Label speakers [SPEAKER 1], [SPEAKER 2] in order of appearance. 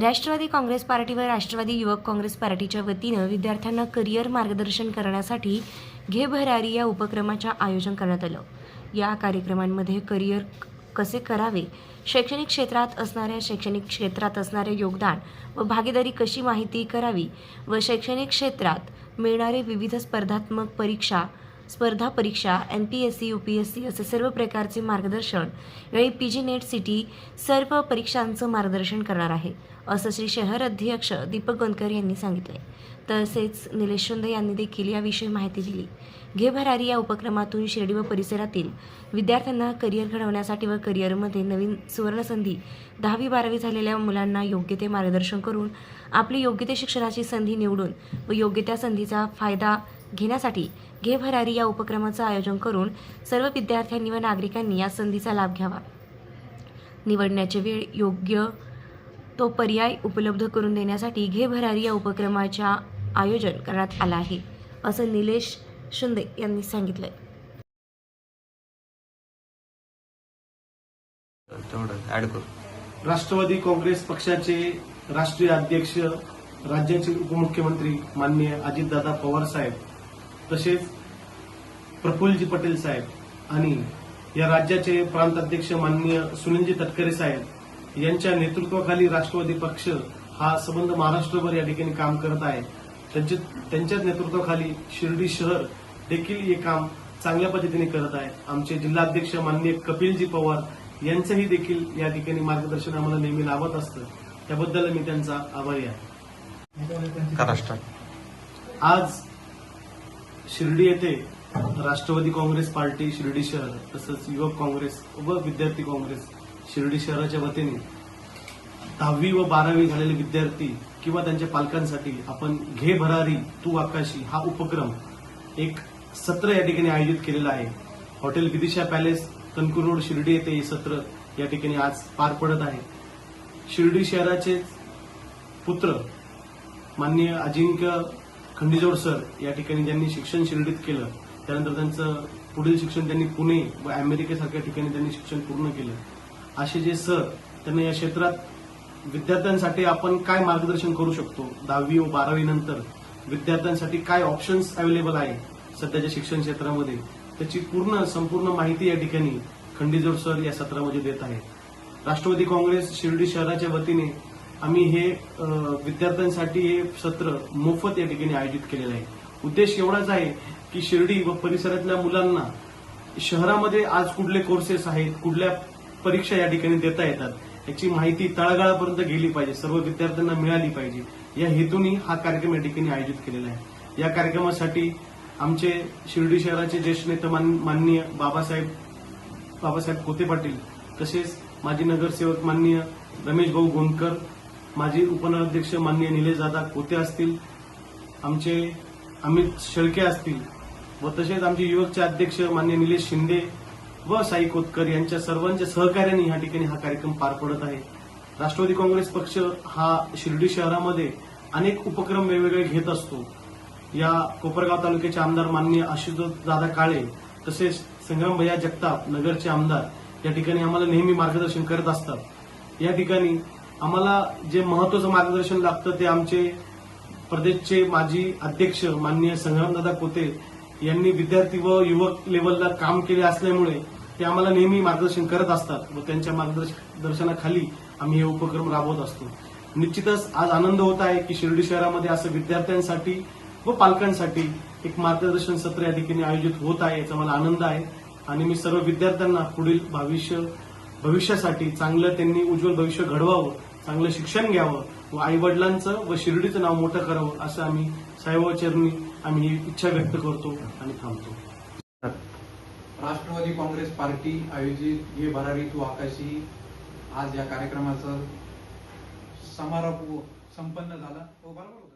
[SPEAKER 1] Rashtrawadi Congress party व राष्ट्रवादी युवक काँग्रेस पार्टीच्या वतीनं विद्यार्थ्यांना करिअर मार्गदर्शन करण्यासाठी घे भरारी या उपक्रमाचे आयोजन करण्यात आलं. या कार्यक्रमांमध्ये करिअर कसे करावे शैक्षणिक क्षेत्रात असणाऱ्या शैक्षणिक क्षेत्रात असणारे योगदान व भागीदारी कशी माहिती करावी व शैक्षणिक क्षेत्रात मिळणारे विविध स्पर्धात्मक परीक्षा स्पर्धा परीक्षा M P S C U P S C असे सर्व प्रकारचे मार्गदर्शन यावेळी पी जी नेट सिटी सर्व परीक्षांचं मार्गदर्शन करणार आहे. असं श्री शहर अध्यक्ष दीपक गोंदकर यांनी सांगितले तसेच निलेश शिंदे यांनी देखील याविषयी माहिती दिली. घे भरारी या उपक्रमातून शिर्डी व परिसरातील विद्यार्थ्यांना करिअर घडवण्यासाठी व करिअरमध्ये नवीन सुवर्णसंधी दहावी बारावी झालेल्या मुलांना योग्य ते मार्गदर्शन करून आपली योग्य ते शिक्षणाची संधी निवडून व योग्य त्या संधीचा फायदा घेण्यासाठी घे भरारी या उपक्रमाचं आयोजन करून सर्व विद्यार्थ्यांनी व नागरिकांनी या संधीचा लाभ घ्यावा. निवडण्याचे वेळ योग्य तो पर्याय उपलब्ध करून देण्यासाठी घे भरारी या उपक्रमाच्या आयोजन करण्यात आलं आहे असं निलेश शिंदे यांनी सांगितलंय.
[SPEAKER 2] राष्ट्रवादी काँग्रेस पक्षाचे राष्ट्रीय अध्यक्ष राज्याचे उपमुख्यमंत्री माननीय अजितदादा पवार साहेब तसेच प्रफुल्लजी पटेल साहेब आणि या राज्याचे प्रांताध्यक्ष माननीय सुनीलजी तटकरे साहेब यांच्या नेतृत्वाखाली राष्ट्रवादी पक्ष हा संबंध महाराष्ट्रभर या ठिकाणी काम करत आहे. त्यांच्या त्यांच्याच नेतृत्वाखाली शिर्डी शहर देखील हे काम चांगल्या पद्धतीने करत आहे. आमचे जिल्हाध्यक्ष माननीय कपिलजी पवार यांचंही देखील या ठिकाणी मार्गदर्शन आम्हाला नेहमी लाभत असतं. त्याबद्दल मी त्यांचा आभारी आहे. आज शिर्डी येथे राष्ट्रवादी काँग्रेस पार्टी शिर्डी शहर तसंच युवक काँग्रेस व विद्यार्थी काँग्रेस शिर्डी शहराच्या वतीने दहावी व बारावी झालेले विद्यार्थी किंवा त्यांच्या पालकांसाठी आपण घे भरारी तू आकाशी हा उपक्रम एक सत्र या ठिकाणी आयोजित केलेला आहे. Hotel Vidisha palace Kankur road Shirdi येथे हे सत्र या ठिकाणी आज पार पडत आहे. शिर्डी शहराचे पुत्र माननीय अजिंक्य खंडीजोड सर या ठिकाणी ज्यांनी शिक्षण शिर्डीत केलं त्यानंतर त्यांचं पुढील शिक्षण त्यांनी पुणे व अमेरिकेसारख्या ठिकाणी त्यांनी शिक्षण पूर्ण केलं. असे जे सर त्यांना या क्षेत्रात विद्यार्थ्यांसाठी आपण काय मार्गदर्शन करू शकतो? दहावी व बारावी नंतर विद्यार्थ्यांसाठी काय ऑप्शन्स अवेलेबल आहे सध्याच्या शिक्षण क्षेत्रामध्ये? त्याची पूर्ण संपूर्ण माहिती या ठिकाणी खंडीजोड सर या सत्रामध्ये देत आहेत. राष्ट्रवादी काँग्रेस शिर्डी शहराच्या वतीने आम्ही हे विद्यार्थ्यांसाठी हे सत्र मोफत या ठिकाणी आयोजित केलेलं आहे. उद्देश एवढाच आहे की शिर्डी व परिसरातल्या मुलांना शहरामध्ये आज कुठले कोर्सेस आहेत कुठल्या परीक्षा या ठिकाणी देता येतात. याची माहिती तळागाळापर्यंत गेली पाहिजे सर्व विद्यार्थ्यांना मिळाली पाहिजे. या हेतूने हा कार्यक्रम या ठिकाणी आयोजित केलेला आहे. या कार्यक्रमासाठी आमचे शिर्डी शहराचे ज्येष्ठ नेते मान- माननीय बाबासाहेब बाबासाहेब कोते पाटील तसेच माजी नगरसेवक माननीय रमेश भाऊ गोंदकर माजी उपनगराध्यक्ष माननीय निलेशदादा कोते असतील आमचे अमित शेळके असतील व तसेच आमचे युवकचे अध्यक्ष माननीय निलेश शिंदे व साई कोतकर यांच्या सर्वांच्या सहकार्याने या ठिकाणी हा कार्यक्रम पार पडत आहे. राष्ट्रवादी काँग्रेस पक्ष हा शिर्डी शहरामध्ये अनेक उपक्रम वेगवेगळे घेत असतो. या कोपरगाव तालुक्याचे आमदार माननीय आशुतोष दादा काळे तसेच संग्राम भैया जगताप नगरचे आमदार या ठिकाणी आम्हाला नेहमी मार्गदर्शन करत असतात. या ठिकाणी आम्हाला जे महत्वाचं मार्गदर्शन लागतं ते आमचे प्रदेशचे माजी अध्यक्ष माननीय संग्रामदादा कोते यांनी विद्यार्थी व युवक लेवलला काम केले असल्यामुळे ते आम्हाला नेहमी मार्गदर्शन करत असतात. व त्यांच्या मार्गदर्शनाखाली आम्ही हे उपक्रम राबवत असतो. निश्चितच आज आनंद होत आहे की शिर्डी शहरामध्ये असं विद्यार्थ्यांसाठी व पालकांसाठी एक मार्गदर्शन सत्र या ठिकाणी आयोजित होत आहे याचा मला आनंद आहे. आणि मी सर्व विद्यार्थ्यांना पुढील भविष्य भविष्यासाठी चांगलं त्यांनी उज्ज्वल भविष्य घडवावं चांगलं शिक्षण घ्यावं व आई वडिलांचं व शिर्डीचं नाव मोठं करावं असं आम्ही साहेबाचरणी आम्ही ही इच्छा व्यक्त करतो आणि थांबतो.
[SPEAKER 3] राष्ट्रवादी काँग्रेस पार्टी आयोजित हे भरारी तू आकाशी आज या कार्यक्रमाचा समारोप संपन्न झाला. तो बरोबर?